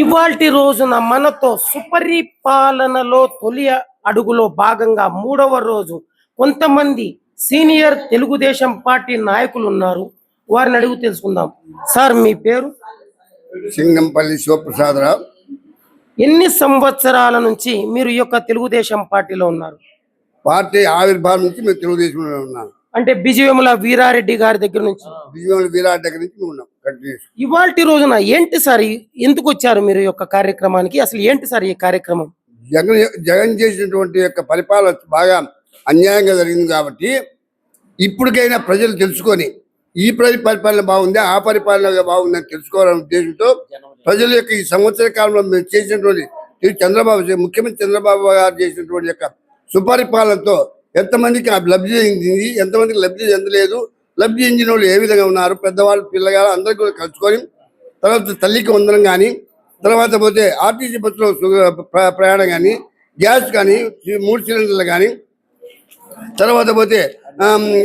ఇవాల్టి రోజున మనతో సుపరిపాలనలో తొలి అడుగులో భాగంగా మూడవ రోజు కొంతమంది సీనియర్ తెలుగుదేశం పార్టీ నాయకులు ఉన్నారు వారిని అడుగు తెలుసుకుందాం. సార్ మీ పేరు? సింగంపల్లి శివప్రసాదరావు. ఎన్ని సంవత్సరాల నుంచి మీరు ఈ యొక్క తెలుగుదేశం పార్టీలో ఉన్నారు? పార్టీ ఆవిర్భావం నుంచి మేము తెలుగుదేశంలో ఉన్నాం. అంటే బిజయముల వీరారెడ్డి గారి దగ్గర నుంచి? దగ్గర నుంచి మేము ఉన్నాం కంటిన్యూస్ ఇవాల్టి రోజున ఏంటి సార్ ఎందుకు వచ్చారు మీరు యొక్క కార్యక్రమానికి? అసలు ఏంటి సార్ ఈ కార్యక్రమం? జగన్ జగన్ చేసినటువంటి యొక్క పరిపాలన బాగా అన్యాయంగా జరిగింది కాబట్టి ఇప్పటికైనా ప్రజలు తెలుసుకొని ఈ ప్రజల పరిపాలన బాగుంది ఆ పరిపాలన బాగుంది అని తెలుసుకోవాలనే ఉద్దేశంతో ప్రజల యొక్క ఈ సంవత్సర కాలంలో మేము చేసినటువంటి చంద్రబాబు ముఖ్యమంత్రి చంద్రబాబు గారు చేసినటువంటి యొక్క సుపరిపాలనతో ఎంతమందికి ఆ లబ్ధి చెందింది? ఎంతమందికి లబ్ధి చెందలేదు? లబ్ధి చెందిన వాళ్ళు ఏ విధంగా ఉన్నారు? పెద్దవాళ్ళు పిల్లగాళ్ళు అందరికీ కూడా కలుసుకొని తర్వాత తల్లికి వందనం కానీ తర్వాత పోతే ఆర్టీసీ బస్సులో ప్ర- ప్రయాణం కానీ గ్యాస్ కానీ మూడు సిలిండర్లు కానీ తర్వాత పోతే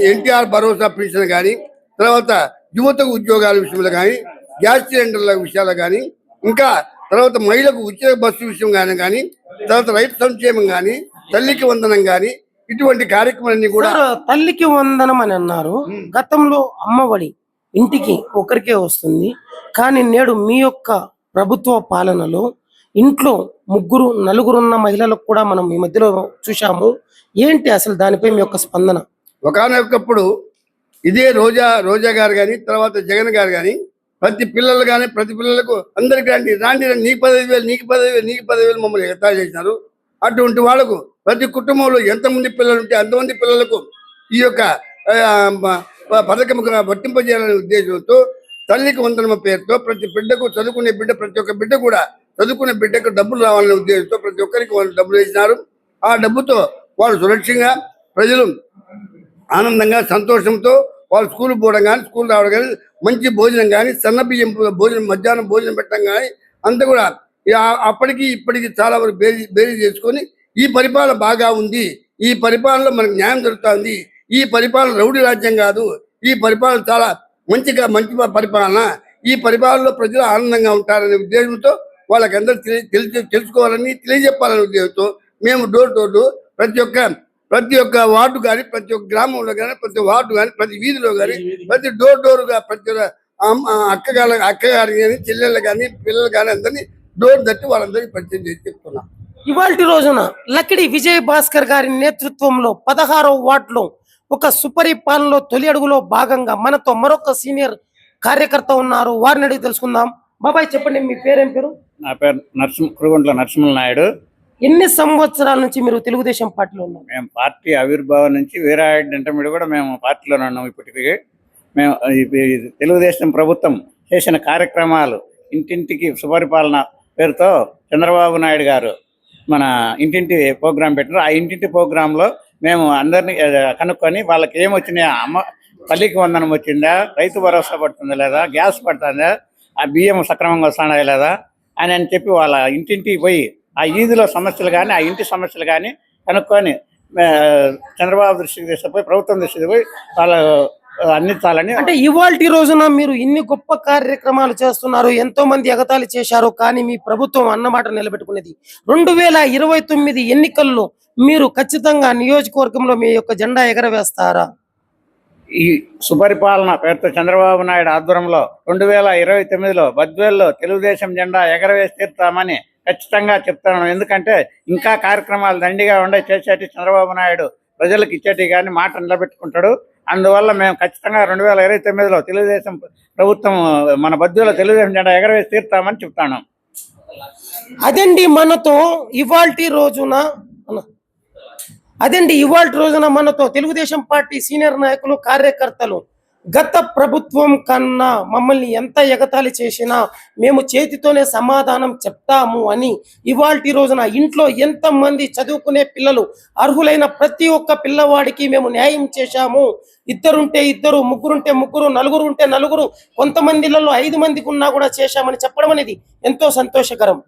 ఎన్టీఆర్ భరోసా పెన్షన్ కానీ తర్వాత యువతకు ఉద్యోగాల విషయంలో కానీ గ్యాస్ సిలిండర్ల విషయాలు కానీ ఇంకా తర్వాత మహిళకు ఉచిత బస్సు విషయం కానీ కానీ తర్వాత రైతు సంక్షేమం కానీ తల్లికి వందనం కానీ ఇటువంటి కార్యక్రమాలన్నీ కూడా తల్లికి వందనం అని అన్నారు. గతంలో అమ్మఒడి ఇంటికి ఒకరికే వస్తుంది. కానీ నేడు మీ యొక్క ప్రభుత్వ పాలనలో ఇంట్లో ముగ్గురు నలుగురున్న మహిళలకు కూడా మనం ఈ మధ్యలో చూశాము. ఏంటి అసలు దానిపై మీ యొక్క స్పందన? ఒకనొకప్పుడు ఇదే రోజా రోజా గారు కానీ తర్వాత జగన్ గారు కానీ ప్రతి పిల్లలు కానీ ప్రతి పిల్లలకు అందరికి రండి రాండి రండి, నీకు పదవి వేలు నీకు పదవి వేలు నీకు పదవి వేలు మమ్మల్ని ఎగతా చేసినారు. అటువంటి వాళ్ళకు ప్రతి కుటుంబంలో ఎంతమంది పిల్లలు ఉంటే అంతమంది పిల్లలకు ఈ యొక్క పథకం వర్తింపజేయాలనే ఉద్దేశంతో తల్లికి వందనమ పేరుతో ప్రతి బిడ్డకు చదువుకునే బిడ్డ ప్రతి ఒక్క బిడ్డ కూడా చదువుకునే బిడ్డకు డబ్బులు రావాలనే ఉద్దేశంతో ప్రతి ఒక్కరికి వాళ్ళు డబ్బులు వేసినారు. ఆ డబ్బుతో వాళ్ళు సురక్షంగా ప్రజలు ఆనందంగా సంతోషంతో వాళ్ళు స్కూల్ పోవడం కానీ స్కూల్ రావడం కానీ మంచి భోజనం కానీ సన్న బియ్యం భోజనం మధ్యాహ్నం భోజనం పెట్టడం కానీ అంతా కూడా అప్పటికి ఇప్పటికి చాలా వరకు బేరీ బేరీ చేసుకొని ఈ పరిపాలన బాగా ఉంది. ఈ పరిపాలనలో మనకు న్యాయం జరుగుతుంది. ఈ పరిపాలన రౌడీ రాజ్యం కాదు. ఈ పరిపాలన చాలా మంచిగా మంచి పరిపాలన. ఈ పరిపాలనలో ప్రజలు ఆనందంగా ఉంటారనే ఉద్దేశంతో వాళ్ళకి అందరూ తెలి- తెలిసి తెలుసుకోవాలని తెలియజెప్పాలనే ఉద్దేశంతో మేము డోర్ టు డోర్ ప్రతి ఒక్క ప్రతి ఒక్క వార్డు కానీ ప్రతి ఒక్క గ్రామంలో కానీ ప్రతి వార్డు కానీ ప్రతి వీధిలో కానీ ప్రతి డోర్ డోర్గా ప్రతి ఒక్క అమ్మ- అక్క గారి అక్క గారి కానీ చెల్లెళ్ళు కానీ పిల్లలు కానీ అందరినీ డోర్ తట్టి వాళ్ళందరికీ పరిచయం చేసి చెప్తున్నాం. ఇవాల్టి రోజున లక్కిడి విజయ్ భాస్కర్ గారి నేతృత్వంలో పదహారవ వార్డులో ఒక సుపరిపాలనలో తొలి అడుగులో భాగంగా మనతో మరొక సీనియర్ కార్యకర్త ఉన్నారు. వారిని అడిగి తెలుసుకుందాం. బాబాయ్ చెప్పండి మీ పేరేం పేరు? నా పేరు నరసింహ కురుగుంట్ల నరసింహ నాయుడు. ఎన్ని సంవత్సరాల నుంచి మీరు తెలుగుదేశం పార్టీలో ఉన్నారు? మేము పార్టీ ఆవిర్భావం నుంచి వీరారెడ్డి ఇంటర్మీడియట్ కూడా మేము పార్టీలోనే ఉన్నాం ఇప్పటికీ. మేము తెలుగుదేశం ప్రభుత్వం చేసిన కార్యక్రమాలు ఇంటింటికి సుపరిపాలన పేరుతో చంద్రబాబు నాయుడు గారు మన ఇంటింటి ప్రోగ్రాం పెట్టారు ఆ ఇంటింటి ప్రోగ్రాంలో మేము అందరినీ కనుక్కొని వాళ్ళకి ఏం వచ్చినాయా అమ్మ తల్లికి వందనం వచ్చిందా రైతు భరోసా పడుతుందా లేదా గ్యాస్ పడుతుందా ఆ బియ్యం సక్రమంగా వస్తున్నాయా లేదా అని అని చెప్పి వాళ్ళ ఇంటింటికి పోయి ఆ ఈదిలో సమస్యలు కానీ ఆ ఇంటి సమస్యలు కానీ కనుక్కొని చంద్రబాబు దృష్టికి తీసుకుపోయి ప్రభుత్వం దృష్టికి పోయి వాళ్ళ అందించాలని అంటే ఇవాల్టి రోజున మీరు ఇన్ని గొప్ప కార్యక్రమాలు చేస్తున్నారు ఎంతో మంది ఎగతాళి చేశారు కానీ మీ ప్రభుత్వం అన్నమాట నిలబెట్టుకునేది. రెండు వేల ఇరవై తొమ్మిది ఎన్నికల్లో మీరు ఖచ్చితంగా నియోజకవర్గంలో మీ యొక్క జెండా ఎగరవేస్తారా? ఈ సుపరిపాలన పేరుతో చంద్రబాబు నాయుడు ఆధ్వర్యంలో రెండు వేల ఇరవై తొమ్మిదిలో బద్వేల్లో తెలుగుదేశం జెండా ఎగరవేసి తీరుతామని ఖచ్చితంగా చెప్తాను. ఎందుకంటే ఇంకా కార్యక్రమాలు దండిగా ఉండే చేసేటి చంద్రబాబు నాయుడు ప్రజలకు ఇచ్చేటి కానీ మాట నిలబెట్టుకుంటాడు. అందువల్ల మేము ఖచ్చితంగా రెండు వేల ఇరవై తొమ్మిదిలో తెలుగుదేశం ప్రభుత్వం మన బద్దులో తెలుగుదేశం జెండా ఎగరవేసి తీరుతామని చెప్తాను. అదండి మనతో ఇవాల్టి రోజున అదండి ఇవాల్టి రోజున మనతో తెలుగుదేశం పార్టీ సీనియర్ నాయకులు కార్యకర్తలు గత ప్రభుత్వం కన్నా మమ్మల్ని ఎంత ఎగతాళి చేసినా మేము చేతితోనే సమాధానం చెప్తాము అని ఇవాల్టి రోజున ఇంట్లో ఎంత మంది చదువుకునే పిల్లలు అర్హులైన ప్రతి ఒక్క పిల్లవాడికి మేము న్యాయం చేశాము. ఇద్దరుంటే ఇద్దరు ముగ్గురుంటే ముగ్గురు నలుగురు ఉంటే నలుగురు కొంతమందిలలో ఐదు మందికి ఉన్నా కూడా చేశామని చెప్పడం అనేది ఎంతో సంతోషకరం.